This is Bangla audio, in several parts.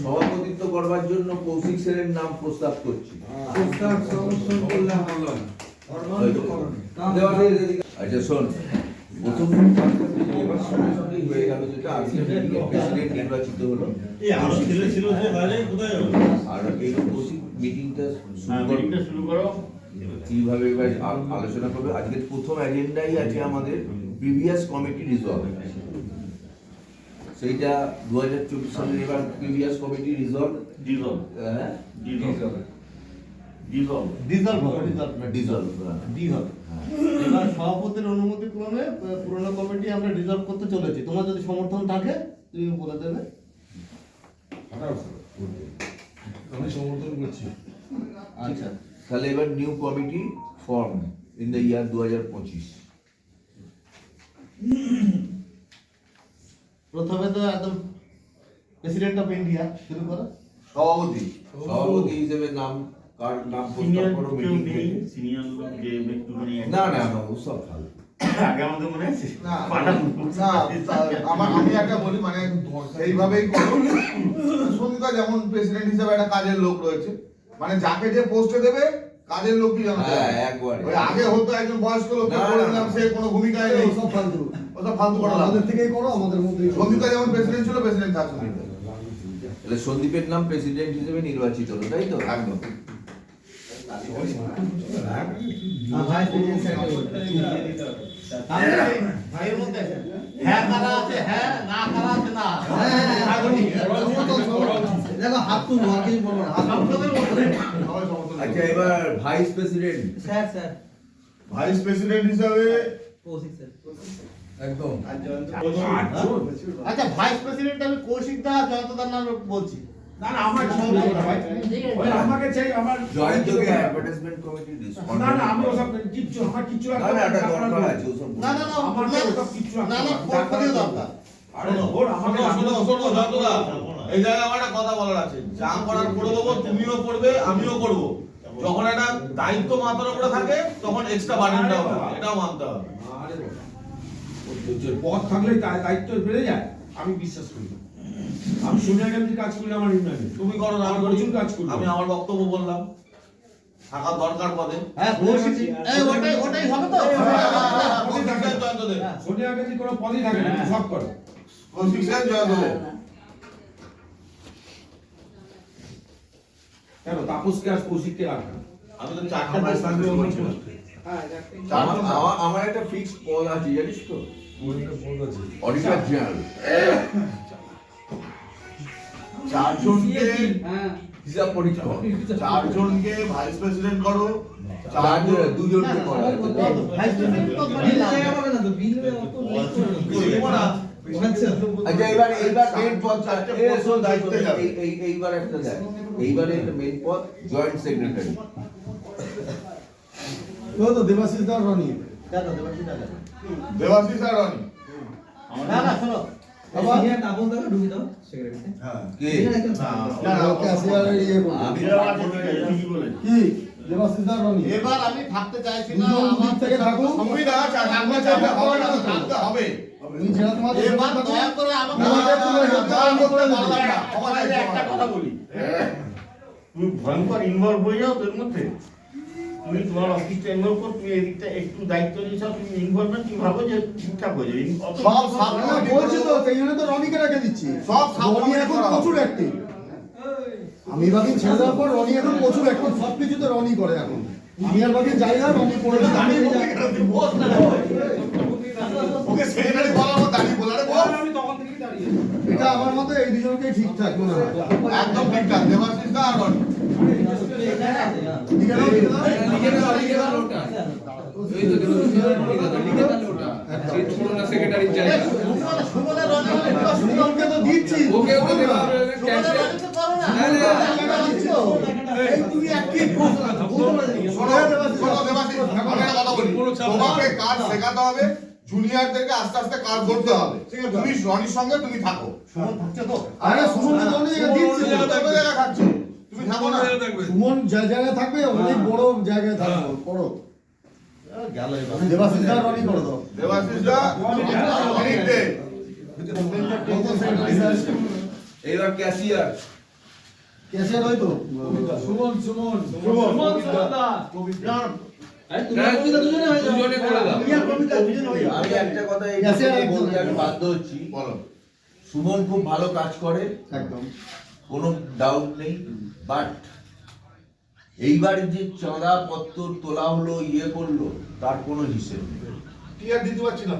সভাপতিত্ব করবার জন্য কৌশিক সেনের নাম প্রস্তাব করছি। এদিকে- আচ্ছা শোন। প্রথম এবার সঙ্গে সঙ্গেই হয়ে গেল যেটা প্রেসিডেন্ট নির্বাচিত হলো। এই আরও এই কৌশিক মিটিংটা হ্যাঁ, শুরু করো। কীভাবে এবার আলোচনা করবে? আজকের প্রথম এজেন্ডাই আছে আমাদের প্রিভিয়াস কমিটি রিজলভ সেইটা দু হাজার চব্বিশ সালে এবার প্রিভিয়াস কমিটি রিজলভ ডিজল হ্যাঁ? ডিজল ডিজল ডিজলভ হবে ডিজলভ ডিজলভ ডিজলভ এবার সভাপতির অনুমতি ক্রমে পুরনো কমিটি আমরা ডিজলভ করতে চলেছি। তোমার যদি সমর্থন থাকে তুমি বলে দেবে। আমি সমর্থন করছি। আচ্ছা। তাহলে এবার new committee form in the year দু হাজার পঁচিশ। প্রথমে তো একদম প্রেসিডেন্ট অফ ইন্ডিয়া শুরু করো। সভাপতি। সভাপতি হিসেবে নাম কার নাম প্রস্তাব সিনিয়র করো মিটিং সিনিয়র লোক যে একটুখানি না না না ওসব ভালো। আগে আমাদের মনে আছে? না, পাঠান। না, তা- আমার আমি একটা বলি মানে এইভাবেই করো। সন্ধ্যা যেমন প্রেসিডেন্ট হিসেবে একটা কাজের লোক রয়েছে মানে যাকে যে পোস্টে দেবে কাজের লোকই যেন দেয়। হ্যাঁ একবারে। আগে হতো একজন বয়স্ক। দিলাম সে কোনো ভূমিকায় নেই। সব ফালতু ওসব ফালতু করা আমাদের থেকেই করো আমাদের মধ্যেই করো। যেমন প্রেসিডেন্ট ছিল প্রেসিডেন্ট থাক সন্দীপ তাহলে সন্দীপের নাম প্রেসিডেন্ট হিসেবে নির্বাচিত হলো তাই তো? একদম। হ্যাঁ হ্যাঁ আচ্ছা এবার vice president sir sir. Vice president হিসাবে কৌশিক স্যার একদম। আচ্ছা ভাইস প্রেসিডেন্ট আমি কৌশিক দা জয়ন্তদার নামে বলছি। না না আমার আমাকে চাই আমার জয়ন্তকে অ্যাডভার্টাইজমেন্ট কমিটি না না আমি ওসব কিচ্ছু আমার কিচ্ছু না না একটা দরকার আছে ওসব না না না আমার কিচ্ছু না না পক্ষীয় দরকার। আরে ওর আমাকে শোনো শোনো শোনো এই জায়গায় আমার একটা কথা বলার আছে। যা করার করে দেবো তুমিও করবে আমিও করব। যখন একটা দায়িত্ব মাথার উপরে থাকে তখন এক্সট্রা বার্ডেনটা হবে এটাও মানতে হবে। পথ থাকলে দায়িত্ব বেড়ে যায় আমি বিশ্বাস করি আমি সোনিয়া গান্ধীর কাজ করি আমার ইউনিয়নে তুমি করো না আমি প্রচুর কাজ করি আমি আমার বক্তব্য বললাম। থাকার দরকার পদে। হ্যাঁ ওটাই ওটাই হবে তো? সোনিয়া গান্ধী কোনো পদই থাকে না সব করে। কেন তাপসকে আর কৌশিককে রাখা আমি তো চারটে আমার আমার- আমার একটা ফিক্সড পদ আছে জানিস তো? অডিটর জেনারেল চারজনকে হ্যাঁ। হিসাব পরীক্ষা চারজনকে ভাইস প্রেসিডেন্ট করো চারজন দুজনকে করা। আচ্ছা। এইবার মেন পদ এইবার একটা দেখ। এইবারে একটা মেন পদ জয়েন্ট সেক্রেটারি ও তো দেবাশিস দা রনি দেবাশিস দা রনি না না শোনো ইয়ে এবার আমি থাকতে চাইছি না আমার থেকে চাইলে হবে এবার দয়া করে আমাকে একটা কথা বলি তুমি ভয়ঙ্কর ইনভলভ হয়ে যাও তোর মধ্যে তুমি তোমার অফিসটা ইনভলভ কর তুমি এদিকটা একটু দায়িত্ব নিয়েছো তুমি ইনভলভমেন্ট তুমি ভাবো যে ঠিকঠাক হয়ে যাবে। সব সামনে বলছি তো সেই জন্য তো রনিকে রেখে দিচ্ছি। সব সামনে রনি এখন। প্রচুর অ্যাক্টিভ আমি বাকি ছেড়ে দেওয়ার পর রনি এখন প্রচুর অ্যাক্টিভ সব কিছুতে রনি করে এখন। আমি আর বাকি যাই না রনি করে আমি যাই। ওকে বলার মতো দাঁড়িয়ে বলারে বল আমি তখন থেকেই দাঁড়িয়ে এটা আমার মতে এই দুজনকেই ঠিকঠাক মনে হয় একদম ঠিকঠাক দেবাশিস দা আর রনি। একটা কথা বলি তোমাকে কাজ শেখাতে হবে জুনিয়রদেরকে আস্তে আস্তে কাজ ধরতে হবে তুমি রনির সঙ্গে তুমি থাকো সুমন আরে জায়গায় দিচ্ছি। সুমন যা জায়গায় থাকবে অনেক বড় জায়গায় থাকবে। বড় সুমন খুব ভালো কাজ করে। একদম। কোনো ডাউট নেই বাট এইবার যে চাঁদা পত্র তোলা হলো ইয়ে করল তার কোনো হিসেব নেই। কি আর দিতে পারছি না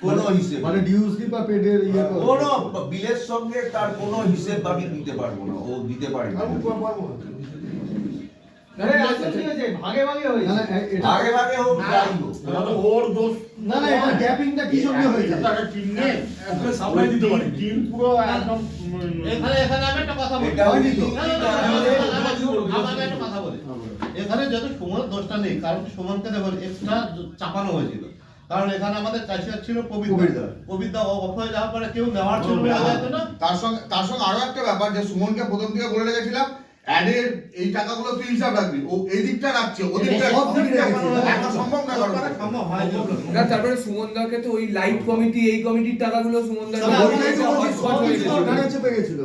কোনো হিসেব মানে ডিউস কি বা পেডের ইয়ে করে? কোনো বিলের সঙ্গে তার কোনো হিসেব আমি দিতে পারব না ও দিতে পারে না। আমি পারব না। আরে আচ্ছা ঠিক আছে ভাগে ভাগে আগে ভাগে হোক যাই হোক। হ্যাঁ। এখানে যত সময় হ্যাঁ, হ্যাঁ, দোষটা নেই কারণ সুমনকে দেখো এক্সট্রা চাপানো হয়েছিল। কারণ এখানে আমাদের চাষিরা ছিল কবিতা। কবিতা। অফ যাওয়ার পরে কেউ নেওয়ার জন্য তার সঙ্গে তার সঙ্গে আরও একটা ব্যাপার যে সুমনকে প্রথম থেকে বলে রেখেছিলাম অ্যাডের এই টাকাগুলো তুই হিসাব রাখবি। ও এই দিকটা রাখছে ও দিকটা সব দিক সম্ভব না কারণ সম্ভব হয় না। না তারপরে সুমন দাকে তো ওই লাইট কমিটি এই কমিটির টাকাগুলো সুমন দা চেপে গেছিল।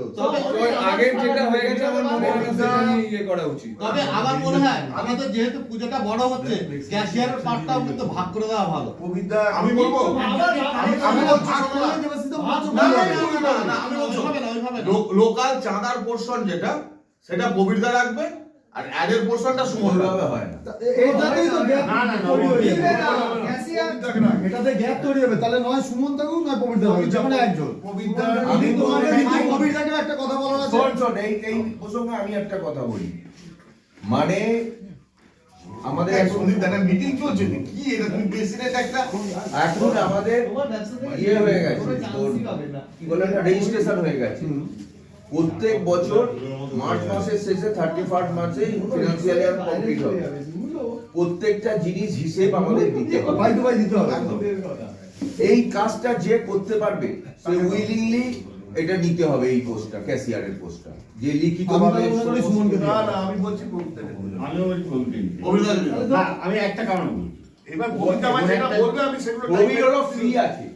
আগের যেটা হয়ে গেছে আমার মনে হয় সেটা নিয়ে ইয়ে করা উচিত। তবে আমার মনে হয় আমাদের যেহেতু পুজোটা বড় হচ্ছে ক্যাশিয়ারের পার্টটাও কিন্তু ভাগ করে দেওয়া ভালো। আমি বলব আমি বলছি, বলছো, না, আমি বলছি ওইভাবে না, ওইভাবে না। লো- লোকাল চাঁদার পোর্শন যেটা সেটা কবিরদা রাখবে আর অ্যাডের পোর্শনটা সুমন ওইভাবে রাখবে হয় না। এটাতেই তো gap না, না, না, তৈরি ওই- যাবে। এটাতে গ্যাপ তৈরি হবে। তাহলে নয় সুমন থাকুক নয় পবিত্র থাকুক যে কোনো একজন। আমি তোমাকে একটা কথা বলার আছে। শোন শোন এই এই প্রসঙ্গে আমি একটা কথা বলি। মানে আমাদের এখন সন্দীপ মিটিং চলছে কি এটা? তুমি প্রেসিডেন্ট একটা? এখন আমাদের ইয়ে হয়ে গেছে কি বলে রেজিস্ট্রেশন হয়ে গেছে। প্রত্যেক বছর মার্চ মাসের শেষে থার্টি ফার্স্ট মার্চে ফিনান্সিয়াল ইয়ার কমপ্লিট হবে। প্রত্যেকটা জিনিস হিসেব আমাদের দিতে হবে। এই কাজটা যে করতে পারবে সে উইলিংলি এটা নিতে হবে এই পোস্টটা ক্যাশিয়ারের পোস্টটা যে লিখিত আমি ভাবে দিতে হবে। আমি বলছি। না, আমি একটা কারণ বলছি। এবার কবিতা আমার যেটা বলবে আমি সেগুলো ফ্রি আছে। না, না,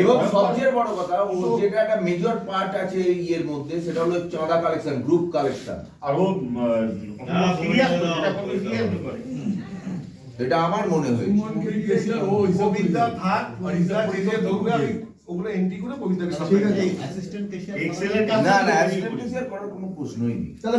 এবং সবচেয়ে বড় কথা ও যেটা একটা মেজর পার্ট আছে ইয়ের মধ্যে সেটা হলো চাঁদা কালেকশন গ্রুপ কালেকশন আর ও এটা আমার মনে হয় ও বিদ্যা ওগুলো এন্ট্রি করে পবিত্রাকে করার কোনো প্রশ্নই নেই। তাহলে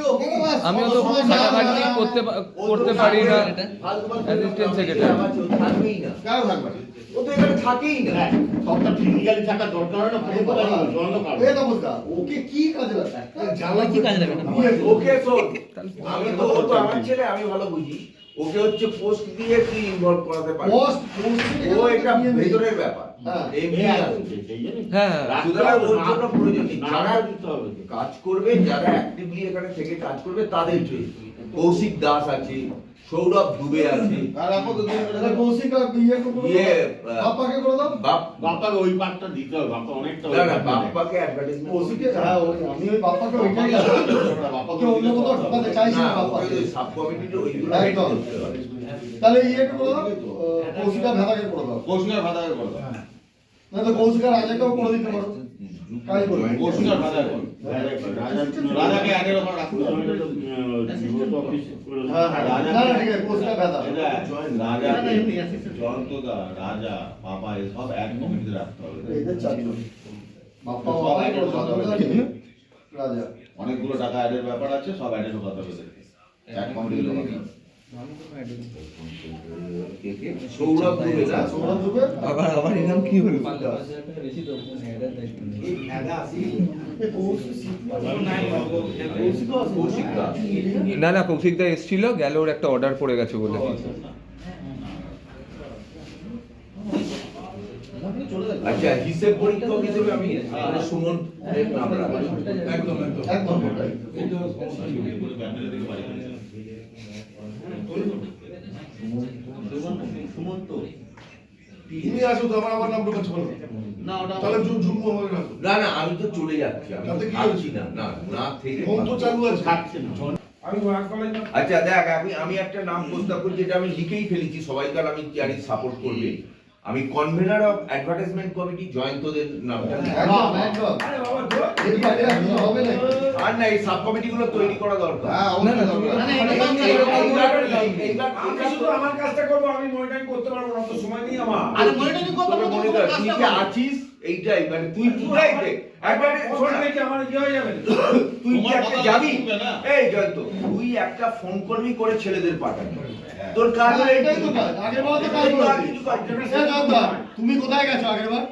আমি তো ভাগাভাগি করতে করতে পারি না অ্যাসিস্ট্যান্ট সেক্রেটারি ও তো এখানে থাকেই না। হ্যাঁ, সবটা টেকনিক্যালি থাকা দরকার না কোনো কথা জানো জানো কাজ এই অবস্থা। ওকে কি কাজে লাগবে জানা কি কাজে লাগবে ওকে তো আমি তো আমার ছেলে আমি ভালো বুঝি। ওকে হচ্ছে পোস্ট দিয়ে কি ইনভলভ করাতে পারে পোস্ট পোস্ট ও এটা ভেতরের ব্যাপার। কাজ করবে যারা এখানে থেকে কাজ করবে তাদের কৌশিক দাস আছে সৌরভ দুবে আছে। আর এখন তো কৌশিক আর ইয়ে ইয়ে, বাপ্পাকে করে দাও। বাপ্পাকে ওই পার্টটা দিতে হবে বাপ্পা অনেকটা না না। বাপ্পাকে অ্যাডভার্টাইজমেন্ট কৌশিককে হ্যাঁ ওই আমি ওই বাপ্পাকে ওইটাই বাপ্পাকে অন্য কোথাও ঢোকাতে চাইছি না বাপ্পাকে সাব কমিটিতে ওইগুলো একদম। তাহলে ইয়েকে করে দাও কৌশিক ভেদাকে করে দাও। কৌশলের ভাতাকে করে দাও। করে। দিতে পারো কাজ করবে রাজা। আগে রাজা রাজা জয়ন্তদা রাজা সব এক কমিটিতে রাখতে হবে। এদের চারজন রাজা। অনেকগুলো টাকা অ্যাডের ব্যাপার আছে সব অ্যাডের কথা বলে এক কমিটিতে সৌরভ দুবে না সৌরভ দুবে আবার আবার এরকম কি হলো বেশি তো হেডার দায়িত্ব না না কৌশিক দা এসেছিল গেল ওর একটা অর্ডার পড়ে গেছে বলে আচ্ছা হিসেব পরীক্ষক হিসেবে আমি মানে সুমন নাম একদম একদম একদম। সুমন্ত তুমি আসো তো আমার আমার নাম ঢোকাচ্ছ বলো। না ওটা তাহলে না না আমি তো চলে যাচ্ছি তাতে কি থাকছি না না না থেকে ফোন তো চালু আছে। থাকছে না। আমি ওয়ার্ক কলাই না আচ্ছা দেখ আমি আমি একটা নাম প্রস্তাব করছি যেটা আমি লিখেই ফেলেছি সবাইকার আমি জানি সাপোর্ট করবে। আমি কনভেনার অফ অ্যাডভার্টাইজমেন্ট কমিটি জয়ন্তদের নামটা আরে আমি হবে নাকি? আর না এই সাব কমিটি গুলো তৈরি করা দরকার। হ্যাঁ আমি শুধু আমার কাজটা করব আমি মনিটরিং করতে পারব না তো সময় নেই আমার। আরে মনিটরিং করতে পারব তুই আছিস? এইটাই মানে তুই পুরাই দেখ একবারে শোন ওখানে কি ইয়ে হয়ে যাবে। তুই কি একটা যাবি? এই জয়ন্ত তুই একটা ফোন করবি করে ছেলেদের পাঠাবি তোর কাজ হ্যাঁ, হলো এটাই তো কাজ। আগের বার তো কাজ জয়ন্তদা, তুমি কোথায় গেছো আগের বার?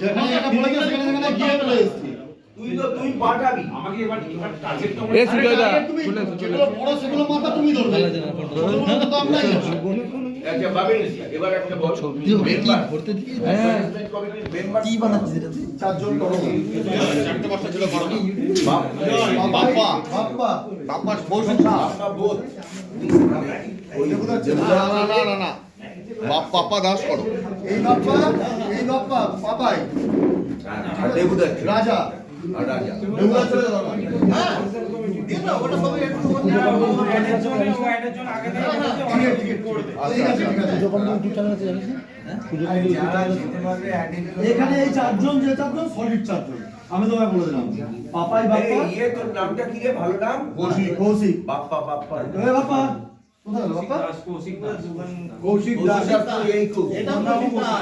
যেখানে এটা বলে গেছো সেখানে সেখানে গিয়ে চলে এসেছি। তুই তো তুই পাঠাবি। আমাকে এবার এবার টার্গেট তো এ দা। বড় সেগুলো মাথা তুমি ধরবে। তো আমরাই আছি। আচ্ছা এবার একটা বড় মেম্বার ভর্তি হ্যাঁ। কমিটির মেম্বার কি বানাচ্ছিস এটা তুই? চারজন করো। চারটে পাঁচটা ছিল করো। না বাপ্পা। বাপ্পা। বাপ্পা। বসুন না আমরা বোধ? না না না না বাপ পাপ্পা দাস করো। এই বাপ্পা এই বাপ্পা পাপাই। রাজা। রাজা। চলে যাও। হ্যাঁ। এখানে এই চারজন যে চারজন সলিড চারজন। আমি তোমায় বলে দিলাম। পাপাই বাপ্পা। ইয়ে তোর নামটা কি রে? ভালো নাম? কৌশিক কৌশিক। বাপ্পা বাপ্পা। এ বাপ্পা।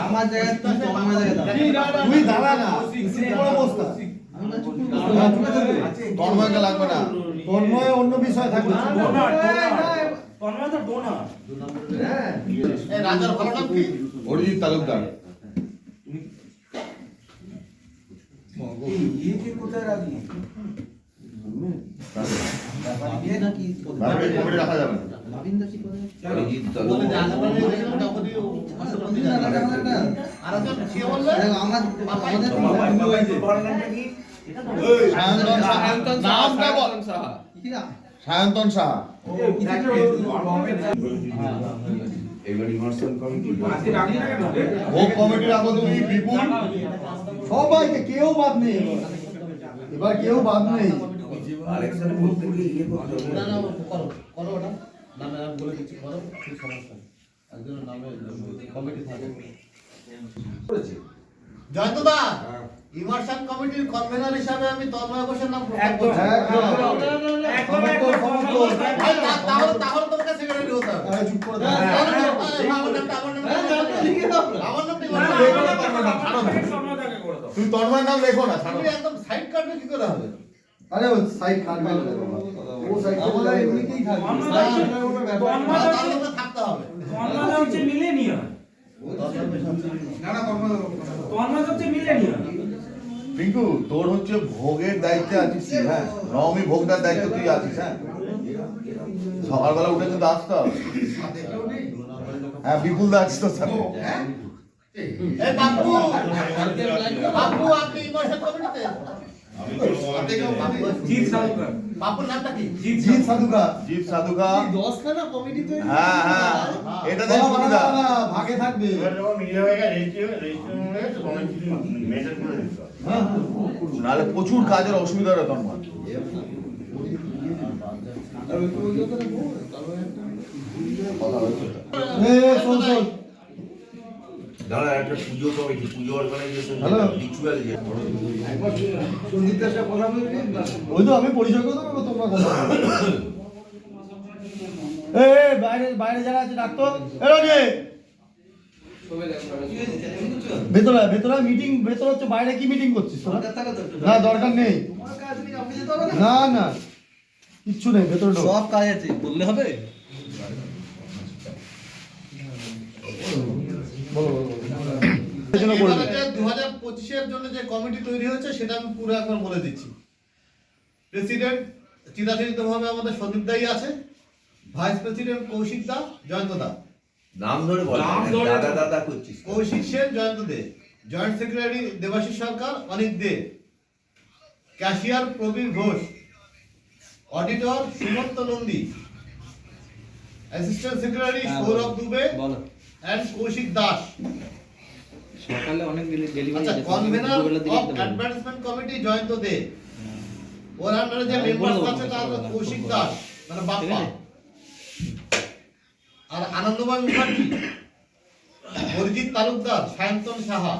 আমার জায়গায় তুই দাঁড়া না। বড় অবস্থা আমি না চুপ করে বসে তন্ময়কে লাগবে না। তন্ময় অন্য বিষয় থাকবে। এই রাজার ভালো নাম কি? অরিজিৎ তালুকদার। ভাবি নাকি ভাবি কমিটি রাখা যাবে। না ভাবিন দা কি করে অরিজিৎ বলে যে তালুকদার। আলাদা দেখলাম তখনই ও অসম্মান দিয়ে না, না, না, না, না। আর একজন সে বললে দেখো, আমার নামটা সায়ন্তন সাহা বল। সায়ন্তন এবার কমিটি তুমি বিপুল। সবাইকে কেউ বাদ নেই। এবার। কেউ বাদ নেই। আরেকসাথে প্রত্যেককে ইয়ে করতে হবে। না না করো করো ওটা। নামে আমি বলে দিচ্ছি করো ঠিক সমস্যা একজনের নামে কমিটি থাকে। জয়ন্তদা ইমার্শন কমিটির কনভেনার হিসাবে আমি তন্ময় ঘোষের নাম প্রস্তাব করছি একদম সমর্থন, সমর্থন। ভাই, তা- তাহলে তাহলে তোমাকে সেক্রেটারি হতে হবে চুপ করে দাও। আরে, আরে, আমার নামটা আমার নামটা আমার নামটা তুমি তন্ময়ের নাম লেখো না তুমি একদম সাইড কাটবে কি করে হবে আরে ও সাইড কাটবে না বাবা। ও সাইড আমাদের এমনিতেই থাকবে সাইড কোনো ব্যাপার না। তার মধ্যে থাকতে হবে পিঙ্কু তোর হচ্ছে ভোগের দায়িত্বে আছিস তুই, হ্যাঁ? নবমী ভোগটার দায়িত্ব তুই আছিস হ্যাঁ? সকালবেলা উঠে কিন্তু আসতে হবে। হ্যাঁ বিপুল দা আছিস তোর সাথে। হ্যাঁ হ্যাঁ। ভাগে থাকবে। হ্যাঁ, নাহলে প্রচুর কাজের অসুবিধা হবে তন্ময়। এ, শোন, শোন। দাঁড়া একটা পুজো কমিটি পুজো অর্গানাইজেশন। রিচুয়াল যে। ওই তো আমি পরিচয় করে দেবো তোমরা কথা এ বাইরে বাইরে যারা আছে ডাক্তার। এরা নে ভেতরে ভেতরে মিটিং ভেতরে হচ্ছে বাইরে কি মিটিং করছিস না দরকার নেই। না? না কিচ্ছু নেই ভেতরে। সব কাজ আছে বললে হবে? বলো বলো দু। হাজার পঁচিশের জন্য যে কমিটি তৈরি হয়েছে সেটা আমি পুরো একবার বলে দিচ্ছি। প্রেসিডেন্ট চিরাচরিত ভাবে আমাদের সন্দীপ দাই আছে ভাইস প্রেসিডেন্ট কৌশিক দা জয়ন্ত দা। নাম ধরে বল নাম ধরে- দাদা দাদা করছিস Kaushik Sen Jayanta Dey. Joint secretary Debashish Sarkar Anik Dey. Cashier Prabir Ghosh. Auditor Sumanta Nandi. Assistant secretary হ্যাঁ, সৌরভ দুবে অ্যান্ড কৌশিক দাস। সকালে অনেক ডেলিভারি আচ্ছা convener of advertisement committee Jayanta Dey. ওর আন্ডারে যে হ্যাঁ, মেম্বার আছে তার কৌশিক দাস মানে বাপ্পা। আর Anandamoy Mukherjee Arijit Talukdar Sayantan Saha.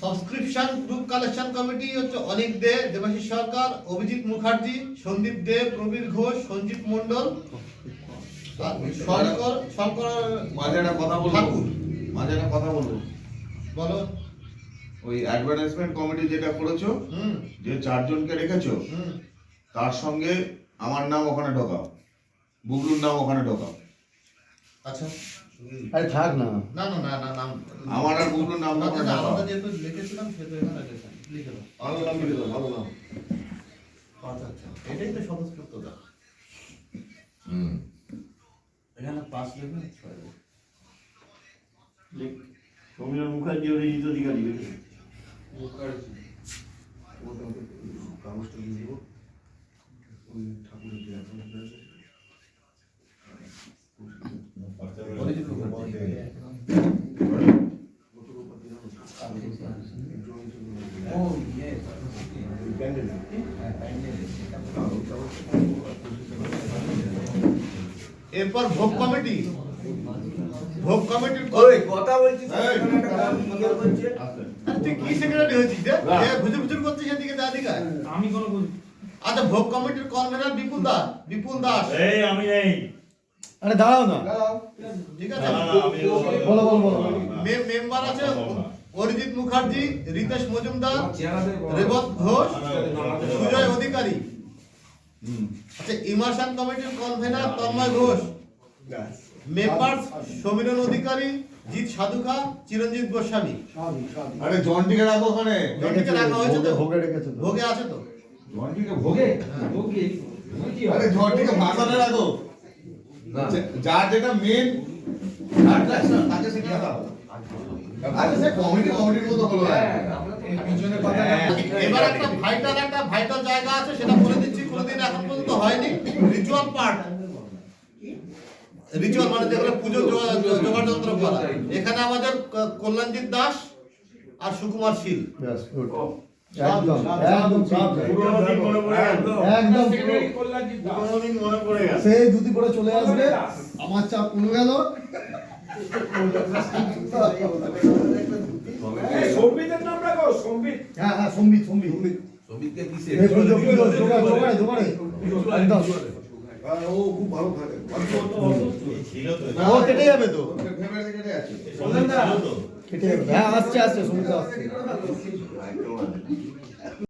Subscription group collection committee হচ্ছে অনিক দে দেবাশিস সরকার অভিজিৎ মুখার্জি সন্দীপ দে প্রবীর ঘোষ সঞ্জীব মণ্ডল আর শঙ্কর শঙ্কর মাঝে একটা কথা বলব। ঠাকুর। মাঝে একটা কথা বলব। বলো। ওই অ্যাডভার্টাইজমেন্ট কমিটি যেটা করেছ হুম। যে চারজনকে রেখেছো হুম। তার সঙ্গে আমার নাম ওখানে ঢোকাও। বুবলুর নাম ওখানে ঢোকাও। আচ্ছা। আরে থাক না। না না না না নাম আমার আর বুবলুর নাম না, আলাদা যেহেতু লিখেছিলাম সেহেতু এখানে লিখে দাও। ভালো নাম লিখে দাও ভালো নাম। আচ্ছা আচ্ছা। এটাই তো স্বতঃস্ফূর্ততা হুম। এখানে পাঁচ ছয় সমীরণ মুখার্জি অধিকারী। কাগজটা দিয়ে দেবো। ওই ঠাকুরের যে account এরপর ভোগ কমিটি। ভোগ কমিটির ওই কথা বলছিস। আরে তুই কি সেক্রেটারি হয়েছিস রে? এ ভুজুর ভুজুর করছিস এদিকে দা দিকে আমি কোনো আচ্ছা ভোগ কমিটির কনভেনার বিপুল দাস বিপুল দাস। এই আমি নেই আরে দাঁড়াও না। ঠিক আছে? না, না, আমি বলো বলো বলো মে- মেম্বার আছে অরিজিৎ মুখার্জি রিতেশ মজুমদার রেবত ঘোষ সুজয় অধিকারী। আচ্ছা ইমার্শন কমিটির কনভেনার তন্ময় ঘোষ। মেম্বার সমীরণ অধিকারী জিৎ সাধুখা চিরঞ্জিত গোস্বামী। আরে জন্টিকে রাখো ওখানে। জনটিকে রাখা হয়েছে তো? ভোগে- ভোগে রেখেছে তো। ভোগে আছে তো? জন্টিকে ভোগে? ভোগে আরে জন্টিকে ভাষণে রাখো। না। যেটা মেন তাকে শিখিয়ে দাও আচ্ছা সে কমিটি কমিটির মতো হলো। পিছনে কথা এবার একটা ভাইটাল একটা ভাইটাল জায়গা আছে সেটা বলে দিচ্ছি কোনোদিন এখন পর্যন্ত হয়নি। রিচুয়াল পার্ট রিচুয়াল মানে যেগুলো পুজো জোগাড় করা। এখানে আমাদের কল্যাণজিৎ দাস আর সুকুমার শীল. একদম সেই ধুতি পরে চলে আসবে। আমার চাপ কমে গেল। হ্যাঁ হ্যাঁ সম্বিত সম্বিত জোগাড় জোগাড়ে একদম। ও খুব ভালো থাকে। ও কেটে যাবে তো। কেটে যাবে হ্যাঁ আসছে আসছে সম্বিত আসছে। একদম আছে।